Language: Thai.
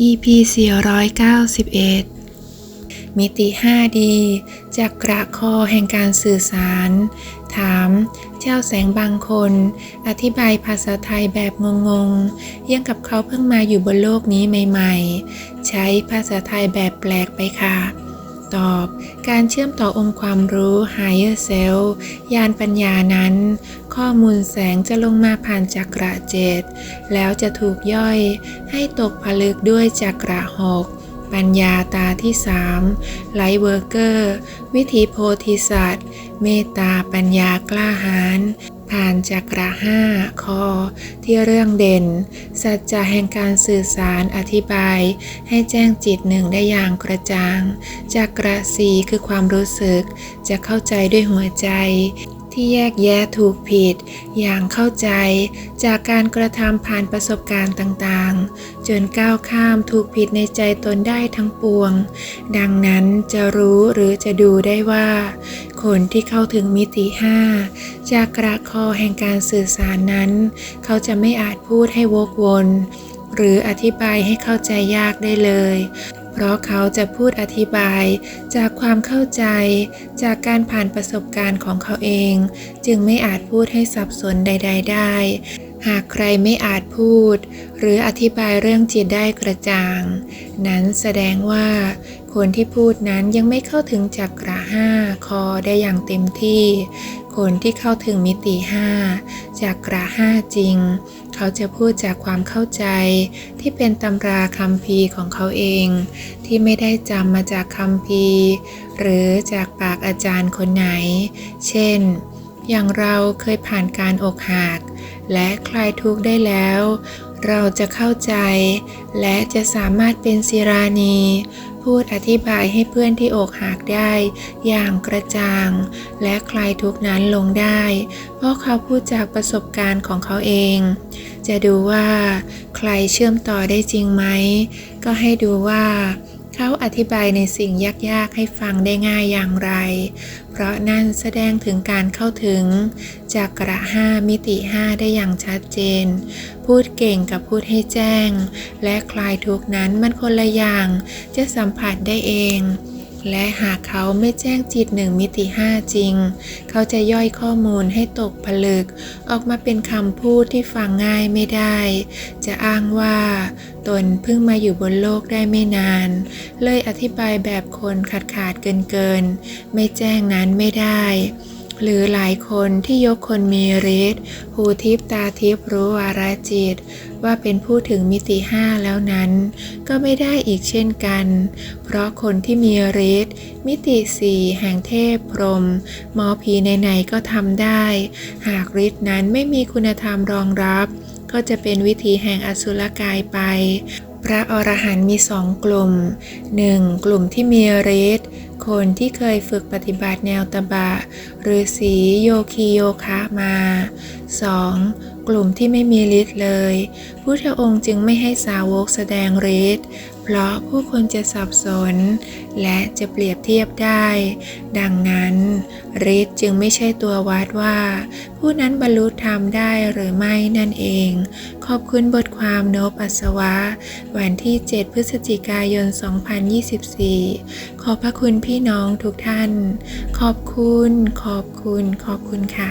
EP 491 มิติ 5D จากกระคอแห่งการสื่อสาร ถาม เจ้าแสงบางคน อธิบายภาษาไทยแบบงงๆ ยังกับเขาเพิ่งมาอยู่บนโลกนี้ใหม่ๆ ใช้ภาษาไทยแบบแปลกไปค่ะ ตอบ การเชื่อมต่อองค์ความรู้ Higher Self ยานปัญญานั้น ข้อมูลแสงจะลงมาผ่านจักระเจ็ดแล้วจะถูกย่อยให้ตกผลึกด้วยจักระหกปัญญาตาที่สามไลท์เวอร์เกอร์ วิถีโพธิสัตว์ เมตตาปัญญากล้าหาญ ผ่านจักระห้าคอ ที่เรื่องเด่น สัจจะแห่งการสื่อสารอธิบาย ให้แจ้งจิตหนึ่งได้อย่างกระจ่างจักระสีคือความรู้สึก จะเข้าใจด้วยหัวใจ ที่แยกแยะถูกผิด อย่างเข้าใจ จากการกระทำผ่านประสบการณ์ต่างๆ จนก้าวข้ามถูกผิดในใจตนได้ทั้งปวง ดังนั้นจะรู้หรือจะดูได้ว่า คนที่เข้าถึงมิติห้าจากกระคอแห่งการสื่อสารนั้น เขาจะไม่อาจพูดให้วกวน หรืออธิบายให้เข้าใจยากได้เลย เพราะเขาจะพูดอธิบายจากความเข้าใจ จากการผ่านประสบการณ์ของเขาเอง จึงไม่อาจพูดให้สับสนใด ๆ ได้ หากใครไม่อาจพูด หรืออธิบายเรื่องจิตได้กระจ่าง นั้นแสดงว่าคนที่พูดนั้นยังไม่เข้าถึงจักระห้าคอได้อย่างเต็มที่ คนที่เข้าถึงมิติห้าจากกระห้าจริง เขาจะพูดจากความเข้าใจที่เป็นตำราคำพีของเขาเอง ที่ไม่ได้จำมาจากคำพีหรือจากปากอาจารย์คนไหน เช่น อย่างเราเคยผ่านการอกหักและคลายทุกข์ได้แล้ว เราจะเข้าใจ และจะสามารถเป็นศิรานี พูดอธิบายให้เพื่อนที่อกหักได้ อย่างกระจ่าง และคลายทุกข์นั้นลงได้ เพราะเขาพูดจากประสบการณ์ของเขาเอง จะดูว่า ใครเชื่อมต่อได้จริงไหม ก็ให้ดูว่า เขาอธิบายในสิ่งยากๆให้ฟังได้ง่ายอย่างไร เพราะนั่นแสดงถึงการเข้าถึงจากกระห้ามิติห้าได้อย่างชัดเจน พูดเก่งกับพูดให้แจ้ง และคลายทุกข์นั้นมันคนละอย่าง จะสัมผัสได้เอง และหากเขาไม่แจ้งจิตหนึ่งมิติห้าจริง เขาจะย่อยข้อมูลให้ตกผลึก ออกมาเป็นคำพูดที่ฟังง่ายไม่ได้ จะอ้างว่า ตนเพิ่งมาอยู่บนโลกได้ไม่นาน เลยอธิบายแบบคนขาดขาดเกินเกินๆไม่แจ้งนั้นไม่ได้ หรือหลายคนที่ยกคนมีฤทธิ์หูทิพตาทิพรู้วาระจิต ว่าเป็นผู้ถึงมิติห้าแล้วนั้น ก็ไม่ได้อีกเช่นกัน เพราะคนที่มีฤทธิ์มิติสี่แห่งเทพพรมหมอผีไหนๆก็ทำได้ หากฤทธิ์นั้นไม่มีคุณธรรมรองรับ ก็จะเป็นวิธีแห่งอสุรกายไป พระอรหันต์มีสองกลุ่ม 1. กลุ่มที่มีฤทธิ์ คนที่เคยฝึกปฏิบัติแนวตบะ หรือสีโยคีโยคะมา 2. กลุ่มที่ไม่มีฤทธิ์เลย พุทธองค์จึงไม่ให้สาวกแสดงฤทธิ์เพราะผู้คนจะสับสน และจะเปรียบเทียบได้ ดังนั้นฤทธิ์จึงไม่ใช่ตัววัดว่า ผู้นั้นบรรลุธรรมได้หรือไม่นั่นเอง ขอบคุณบทความโนบอัสวะ วันที่ 7 พฤศจิกายน 2024 ขอบพระคุณพี่พี่น้องทุกท่าน ขอบคุณ ขอบคุณ ขอบคุณค่ะ